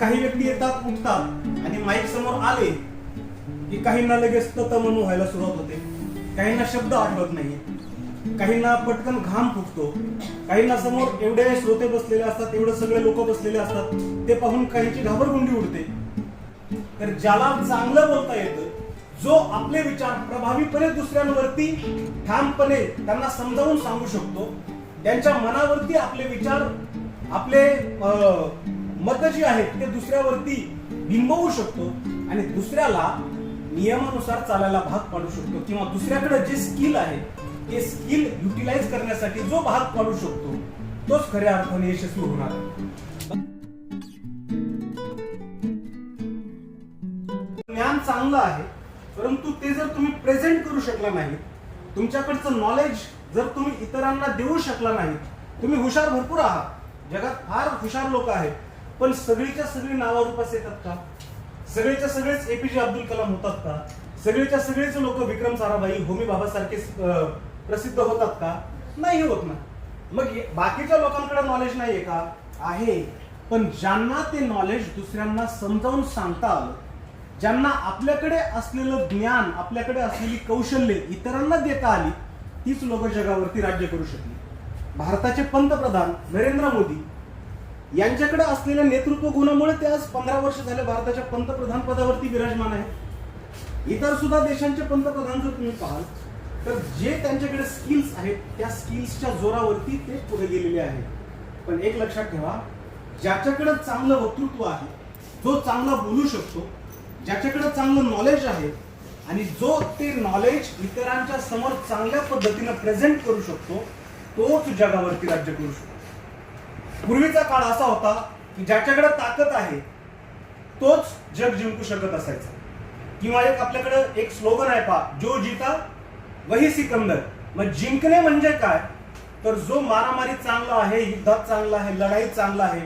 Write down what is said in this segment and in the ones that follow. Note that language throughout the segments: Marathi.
काही व्यक्ती येतात उठतात आणि माईक समोर आले की काहींना लगेच तत म्हणून व्हायला सुरुवात होते. काहींना शब्द आठवत नाही. काहींना पटकन घाम फुटतो. काहींना समोर एवढे श्रोते बसलेले असतात एवढे सगळे लोक बसलेले असतात ते पाहून काहींची घाबरगुंडी उडते. तर ज्याला चांगलं बोलता येतं जो आपले विचार प्रभावीपणे दुसऱ्यांवरती ठामपणे त्यांना समजावून सांगू शकतो त्यांच्या मनावरती आपले विचार आपले मतं जी आहेत ते दुसऱ्यावरती बिंबवू शकतो आणि दुसऱ्याला नियमानुसार चालायला भाग पाडू शकतो. किंवा दुसऱ्याकडे जे स्किल आहे ते स्किल युटिलाइज करण्यासाठी जो भाग पाडू शकतो तोच खऱ्या अर्थाने यशस्वी होणार. ज्ञान चांगलं आहे परंतु ते जर तुम्ही प्रेझेंट करू शकला नाही तुमच्याकडचं नॉलेज जर तुम्ही इतरांना देऊ शकला नाही तुम्ही हुशार भरपूर आहात. जगात फार हुशार लोक आहेत. पण सगळीच्या सगळी नावारूपास येतात का? सगळेच्या सगळेच एपीजे अब्दुल कलाम होतात का? सगळेच्या सगळेच लोक विक्रम साराभाई होमी बाबासारखे प्रसिद्ध होतात का? नाही होत ना. मग बाकीच्या लोकांकडे नॉलेज नाहीये का? आहे. पण ज्यांना ते नॉलेज दुसऱ्यांना समजावून सांगता आलं ज्यांना आपल्याकडे असलेलं ज्ञान आपल्याकडे असलेली कौशल्य इतरांना देता आली तीच लोक जगावरती राज्य करू शकली. भारताचे पंतप्रधान नरेंद्र मोदी यांच्याकडे असलेल्या नेतृत्व गुणामुळे ते आज पंधरा वर्ष झाले भारताच्या पंतप्रधान पदावरती विराजमान आहे इतर सुद्धा देशांचे पंतप्रधान जर तुम्ही पाहाल तर जे त्यांच्याकडे स्किल्स आहेत त्या स्किल्सच्या जोरावरती ते पुढे गेलेले आहेत. पण एक लक्षात ठेवा ज्याच्याकडे चांगलं वक्तृत्व आहे जो चांगला बोलू शकतो ज्याच्याकडे चांगलं नॉलेज आहे आणि जो ते नॉलेज इतरांच्या समोर चांगल्या पद्धतीनं प्रेझेंट करू शकतो तोच जगावरती राज्य करू शकतो. पूर्वीचा काळ असा होता की ज्याच्याकडे ताकद आहे तोच जग जिंकू शकत असायचा. किंवा एक आपल्याकडे एक स्लोगन आहे पा जो जिता वही सिकंदर. मग जिंकणे म्हणजे काय? तर जो मारामारी चांगला आहे युद्धात चांगला आहे लढाईत चांगला आहे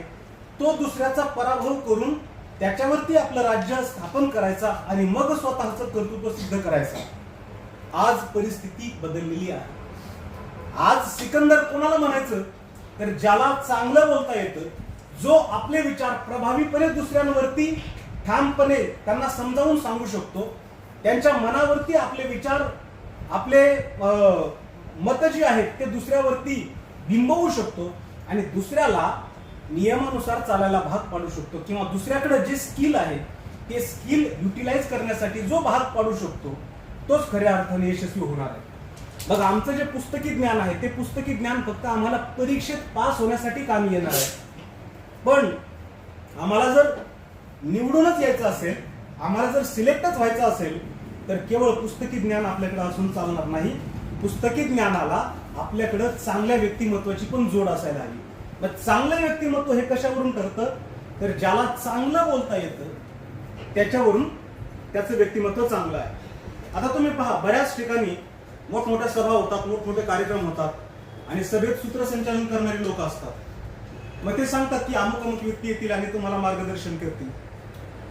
तो दुसऱ्याचा पराभव करून त्याच्यावरती आपलं राज्य स्थापन करायचा आणि मग स्वतःचं कर्तृत्व सिद्ध करायचं. आज परिस्थिती बदललेली आहे. आज सिकंदर कोणाला म्हणायचं? तर ज्याला चांगलं बोलता येतं जो आपले विचार प्रभावीपणे दुसऱ्यांवरती ठामपणे त्यांना समजावून सांगू शकतो त्यांच्या मनावरती आपले विचार आपले मत जी आहेत ते दुसऱ्यावरती बिंबवू शकतो आणि दुसऱ्याला नियमानुसार चालायला भाग पाडू शकतो किंवा दुसऱ्याकडे जे स्किल आहे ते स्किल युटिलाइज करण्यासाठी जो भाग पाडू शकतो तोच खऱ्या अर्थाने यशस्वी होणार आहे. बघ आमचं जे पुस्तकी ज्ञान आहे ते पुस्तकी ज्ञान फक्त आम्हाला परीक्षेत पास होण्यासाठी काम येणार आहे. पण आम्हाला जर निवडूनच यायचं असेल आम्हाला जर सिलेक्टच व्हायचं असेल तर केवळ पुस्तकी ज्ञान आपल्याकडे असून चालणार नाही. पुस्तकी ज्ञानाला आपल्याकडे चांगल्या व्यक्तिमत्वाची पण जोड असायला हवी. मग चांगलं व्यक्तिमत्व हे कशावरून ठरतं? तर ज्याला चांगलं बोलता येतं त्याच्यावरून त्याचं व्यक्तिमत्व चांगलं आहे. आता तुम्ही पहा बऱ्याच ठिकाणी मोठमोठ्या सभा होतात मोठमोठे कार्यक्रम होतात आणि सभेत सूत्रसंचालन करणारी लोक असतात. मग ते सांगतात की अमुक अमुक व्यक्ती येतील आणि तुम्हाला मार्गदर्शन करतील.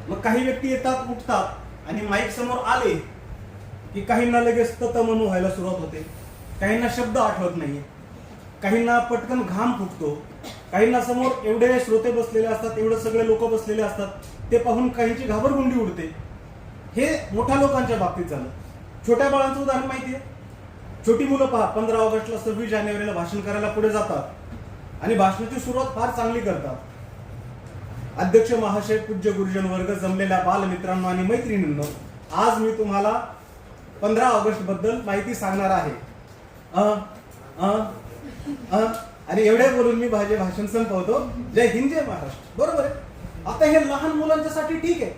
मग काही व्यक्ती येतात उठतात आणि माईक समोर आले की काहींना लगेच तत म्हणून व्हायला सुरुवात होते. काहींना शब्द आठवत नाही. काहींना पटकन घाम फुटतो. काहींना समोर एवढे श्रोते बसलेले असतात एवढे सगळे लोक बसलेले असतात ते पाहून काहींची घाबरगुंडी उडते. हे मोठ्या लोकांच्या बाबतीत झालं. छोट्या बाळांचं उदाहरण माहिती आहे छोटी मुलं पहा पंधरा ऑगस्टला सव्वीस जानेवारीला भाषण करायला पुढे जातात आणि भाषणाची सुरुवात फार चांगली करतात. अध्यक्ष महाशय पूज्य गुरुजन वर्ग जमलेल्या बालमित्रांनो आणि मैत्रिणींनो आज मी तुम्हाला पंधरा ऑगस्टबद्दल माहिती सांगणार आहे. आणि एवढे बोलून मी माझे भाषण संपवतो. जय हिंद जय महाराष्ट्र. बरोबर आहे? आता हे लहान मुलांच्यासाठी ठीक आहे.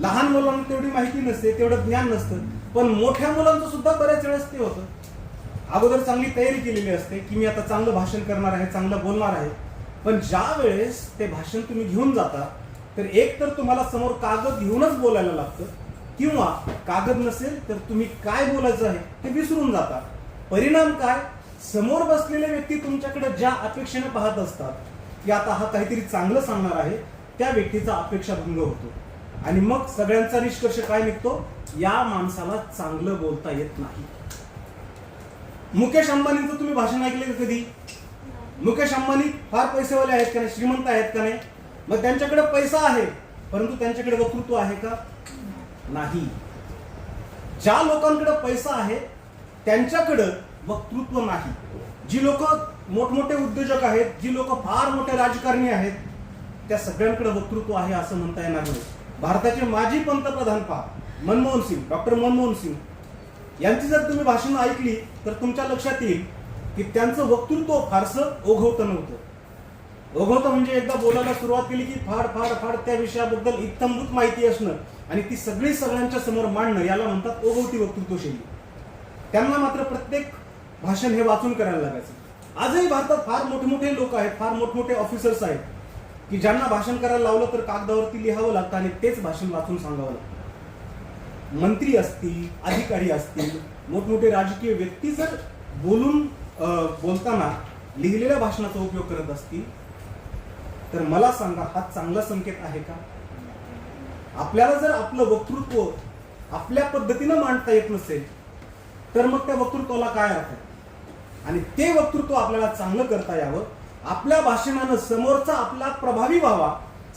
लहान मुलांना तेवढी माहिती नसते तेवढं ज्ञान नसतं पण मोठ्या मुलांचं सुद्धा बऱ्याच वेळेस ते होतं. अगोदर चांगली तयारी केलेली असते की मी आता चांगलं भाषण करणार आहे चांगलं बोलणार आहे. पण ज्या वेळेस ते भाषण तुम्ही घेऊन जाता तर एक तर तुम्हाला समोर कागद घेऊनच बोलायला लागतं किंवा कागद नसेल तर तुम्ही काय बोलायचं आहे ते विसरून जाता. परिणाम काय? समोर बसलेले व्यक्ती तुमच्याकडे ज्या अपेक्षेने पाहत असतात की आता हा काहीतरी चांगलं सांगणार आहे त्या व्यक्तीचा अपेक्षा भंग होतो. आणि मग सगळ्यांचा निष्कर्ष काय निघतो? या माणसाला चांगलं बोलता येत नाही. मुकेश अंबानींचं तुम्ही भाषण ऐकले का कधी? मुकेश अंबानी फार पैसेवाले आहेत का नाही? श्रीमंत आहेत का नाही? मग त्यांच्याकडे पैसा आहे परंतु त्यांच्याकडे वक्तृत्व आहे का? नाही. ज्या लोकांकडे पैसा आहे त्यांच्याकडं वक्तृत्व नाही. जी लोक मोठमोठे उद्योजक आहेत जी लोक फार मोठे राजकारणी आहेत त्या सगळ्यांकडे वक्तृत्व आहे असं म्हणता येणार नाही. भारताचे माजी पंतप्रधान पहा. मनमोहन सिंग डॉक्टर मनमोहन सिंग. यांची जर तुम्ही भाषणं ऐकली तर तुमच्या लक्षात येईल की त्यांचं वक्तृत्व फारसं ओघवतं नव्हतं. ओघवतं म्हणजे एकदा बोलायला सुरुवात केली की फाड फाड फाड त्या विषयाबद्दल इत्थंभूत माहिती असणं आणि ती सगळी सगळ्यांच्या समोर मांडणं याला म्हणतात ओघवती वक्तृत्वशैली त्यांना मात्र प्रत्येक भाषण हे वाचून करायला लागायचं. आजही भारतात फार मोठमोठे लोक आहेत फार मोठमोठे ऑफिसर्स आहेत की ज्यांना भाषण करायला लावलं तर कागदावरती लिहावं लागतं आणि तेच भाषण वाचून सांगावं लागतं. मंत्री असतील अधिकारी असतील मोठमोठे राजकीय व्यक्ती जर बोलून बोलताना लिहिलेल्या भाषणाचा उपयोग करत असतील तर मला सांगा हा चांगला संकेत आहे का आपल्याला जर आपलं वक्तृत्व आपल्या पद्धतीनं मांडता येत नसेल तर मग त्या वक्तृत्वाला काय अर्थ आहे? आणि ते वक्तृत्व आपल्याला चांगलं करता यावं आपल्या भाषणानं समोरचा आपला प्रभावी व्हावा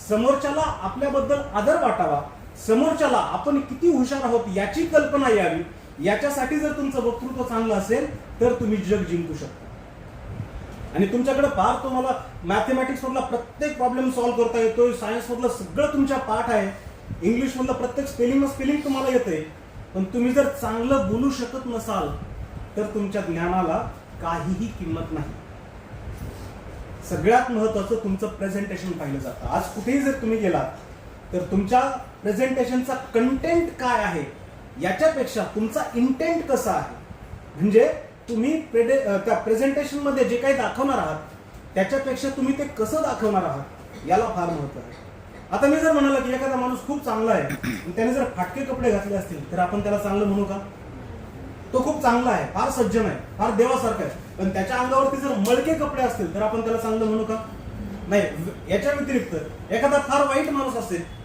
समोरच्याला आपल्याबद्दल आदर वाटावा समोरच्याला आपण किती हुशार आहोत याची कल्पना यावी याच्यासाठी जर तुमचं वक्तृत्व चांगलं असेल तर तुम्ही जग जिंकू शकता. आणि तुमच्याकडे फार तुम्हाला मॅथमॅटिक्स मधला प्रत्येक प्रॉब्लेम सॉल्व्ह करता येतोय सायन्स मधलं सगळं तुमच्या पाठ आहे इंग्लिश मधलं प्रत्येक स्पेलिंग स्पेलिंग तुम्हाला येते पण तुम्ही जर चांगलं बोलू शकत नसाल तर तुमच्या ज्ञानाला काहीही किंमत नाही. सगळ्यात महत्वाचं तुमचं प्रेझेंटेशन पाहिलं जातं. आज कुठेही जर तुम्ही गेलात तर तुमच्या प्रेझेंटेशनचा कंटेंट काय आहे? याच्यापेक्षा तुमचा इंटेंट कसा आहे? म्हणजे तुम्ही प्रेडे- त्या प्रेझेंटेशनमध्ये जे काही दाखवणार आहात त्याच्यापेक्षा तुम्ही ते कसं दाखवणार आहात याला फार महत्त्व आहे. आता मी जर म्हणाला की एखादा माणूस खूप चांगला आहे त्याने जर फाटके कपडे घातले असतील तर आपण त्याला चांगलं म्हणू का? तो खूप चांगला आहे फार सज्जन आहे फार देवासारखा आहे. पण त्याच्या अंगावरती जर मळके कपडे असतील तर आपण त्याला चांगलं म्हणू का? नाही याच्या व्यतिरिक्त एखादा फार वाईट माणूस असेल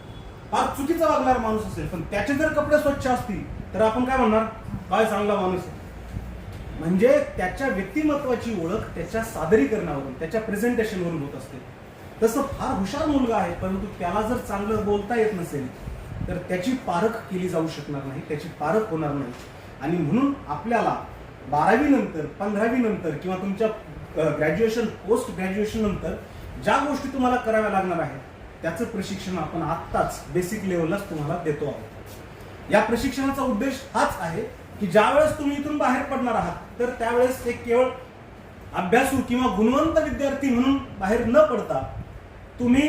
फार चुकीचा वागणारा माणूस असेल पण त्याचे जर कपडे स्वच्छ असतील तर आपण काय म्हणणार? काय चांगला माणूस आहे. म्हणजे त्याच्या व्यक्तिमत्वाची ओळख त्याच्या सादरीकरणावरून त्याच्या प्रेझेंटेशनवरून होत असते. तसं फार हुशार मुलगा आहे परंतु त्याला जर चांगलं बोलता येत नसेल तर त्याची पारख केली जाऊ शकणार नाही त्याची पारख होणार नाही. आणि म्हणून आपल्याला बारावी नंतर पंधरावी नंतर किंवा तुमच्या ग्रॅज्युएशन पोस्ट ग्रॅज्युएशन नंतर ज्या गोष्टी तुम्हाला कराव्या लागणार आहेत त्याचं प्रशिक्षण आपण आत्ताच बेसिक लेवललाच तुम्हाला देतो आहोत. या प्रशिक्षणाचा उद्देश हाच आहे की ज्या वेळेस तुम्ही इथून बाहेर पडणार आहात तर त्यावेळेस एक केवळ अभ्यासू किंवा गुणवंत विद्यार्थी म्हणून बाहेर न पडता तुम्ही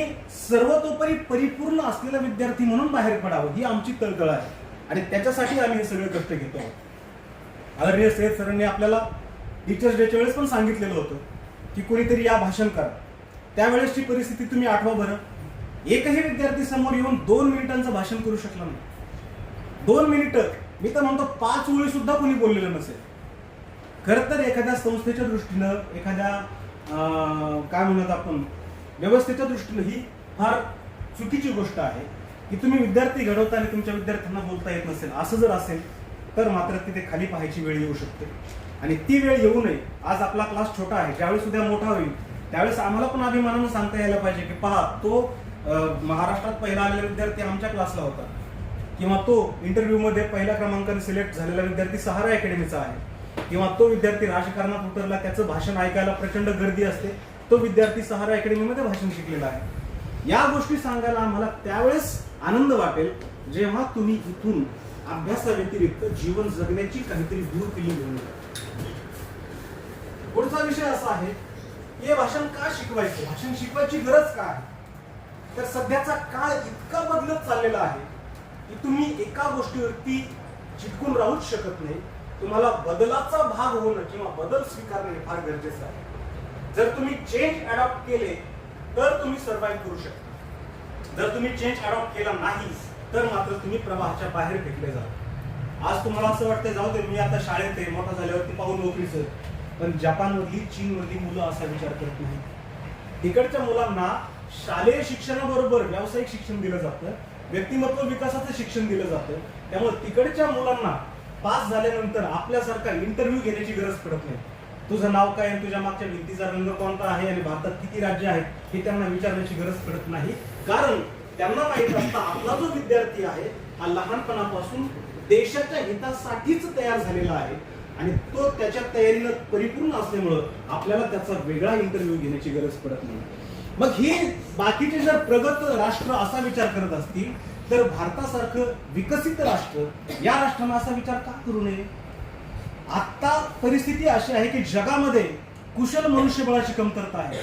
सर्वतोपरी परिपूर्ण असलेला विद्यार्थी म्हणून बाहेर पडावं ही आमची तळतळ आहे. आणि त्याच्यासाठी आम्ही हे सगळे कष्ट घेतो आहोत. आदरणीय सय्यद सरांनी आपल्याला टीचर्स डेच्या वेळेस पण सांगितलेलं होतं की कोणीतरी या भाषण करा. त्यावेळेसची परिस्थिती तुम्ही आठवा बरं. एकही विद्यार्थी समोर येऊन दोन मिनिटांचं भाषण करू शकला नाही. दोन मिनिटं. मी तर म्हणतो पाच वेळी सुद्धा कोणी बोललेलं नसेल. खरं तर एखाद्या संस्थेच्या दृष्टीनं एखाद्या काय म्हणत आपण व्यवस्थेच्या दृष्टीनं ही फार चुकीची गोष्ट आहे की तुम्ही विद्यार्थी घडवता आणि तुमच्या विद्यार्थ्यांना बोलता येत नसेल. असं जर असेल तर मात्र तिथे खाली पाहायची वेळ येऊ शकते. आणि ती वेळ येऊ नये. आज आपला क्लास छोटा आहे ज्यावेळेस उद्या मोठा होईल त्यावेळेस आम्हाला पण अभिमानानं सांगता यायला पाहिजे की पहा तो महाराष्ट्रात पहिला आलेला विद्यार्थी आमच्या क्लासला होता. किंवा तो इंटरव्ह्यूमध्ये पहिल्या क्रमांकाने सिलेक्ट झालेला विद्यार्थी सहारा अकॅडमीचा आहे. किंवा तो विद्यार्थी राजकारणात उतरला त्याचं भाषण ऐकायला प्रचंड गर्दी असते. तो विद्यार्थी सहारा अकॅडमीमध्ये भाषण शिकलेला आहे. या गोष्टी सांगायला आम्हाला त्यावेळेस आनंद वाटेल जेव्हा तुम्ही इथून अभ्यासाव्यतिरिक्त जीवन जगण्याची काहीतरी दूर केली घेऊन पुढचा विषय असा आहे की हे भाषण का शिकवायचं? भाषण शिकवायची गरज काय आहे? तर सध्याचा काळ इतका बदलत चाललेला आहे की तुम्ही एका गोष्टीवरती चिटकून राहूच शकत नाही. तुम्हाला बदलाचा भाग होणं किंवा बदल स्वीकारणे हे फार गरजेचं आहे. जर तुम्ही चेंज अडॉप्ट केले तर तुम्ही सर्व्हाइव्ह करू शकता. जर तुम्ही चेंज अडॉप्ट केला नाही तर मात्र तुम्ही प्रवाहाच्या बाहेर फेकले जाल आज तुम्हाला असं वाटतं जाऊ दे मी आता शाळेत आहे मोठा झाल्यावरती पाहून नोकरीचं पण जपानमधली चीनमधली मुलं असा विचार करत नाही तिकडच्या मुलांना शालेय शिक्षणाबरोबर व्यावसायिक शिक्षण दिलं जातं व्यक्तिमत्व विकासाचं शिक्षण दिलं जातं. त्यामुळे तिकडच्या मुलांना पास झाल्यानंतर आपल्यासारखा इंटरव्ह्यू घेण्याची गरज पडत नाही. तुझं नाव काय आहे तुझ्या मागच्या भिंतीचा रंग कोणता आहे आणि भारतात किती राज्य आहेत हे त्यांना विचारण्याची गरज पडत नाही. कारण त्यांना माहीत असता आपला जो विद्यार्थी आहे हा लहानपणापासून देशाच्या हितासाठीच तयार झालेला आहे. आणि तो त्याच्या तयारीनं परिपूर्ण असल्यामुळं आपल्याला त्याचा वेगळा इंटरव्ह्यू घेण्याची गरज पडत नाही. मग हे बाकीचे जर प्रगत राष्ट्र असा विचार करत असतील तर भारतासारखं विकसित राष्ट्र या राष्ट्रानं असा विचार का करू नये? आता परिस्थिती अशी आहे की जगामध्ये कुशल मनुष्यबळाची कमतरता आहे.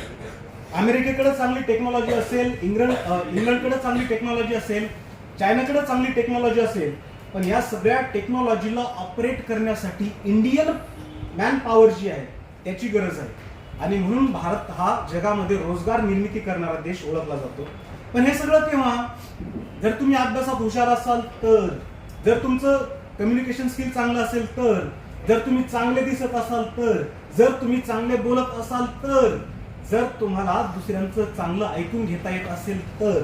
अमेरिकेकडे चांगली टेक्नॉलॉजी असेल इंग्लंड इंग्लंडकडे चांगली टेक्नॉलॉजी असेल चायनाकडे चांगली टेक्नॉलॉजी असेल पण या सगळ्या टेक्नॉलॉजीला ऑपरेट करण्यासाठी इंडियन मॅन पॉवर जी आहे त्याची गरज आहे. आणि म्हणून भारत हा जगामध्ये रोजगार निर्मिती करणारा देश ओळखला जातो. पण हे सगळं केव्हा जर तुम्ही अभ्यासात हुशार असाल तर जर तुमचं कम्युनिकेशन स्किल चांगलं असेल तर जर तुम्ही चांगले दिसत असाल तर जर तुम्ही चांगले बोलत असाल तर जर तुम्हाला दुसऱ्यांचं चांगलं ऐकून घेता येत असेल तर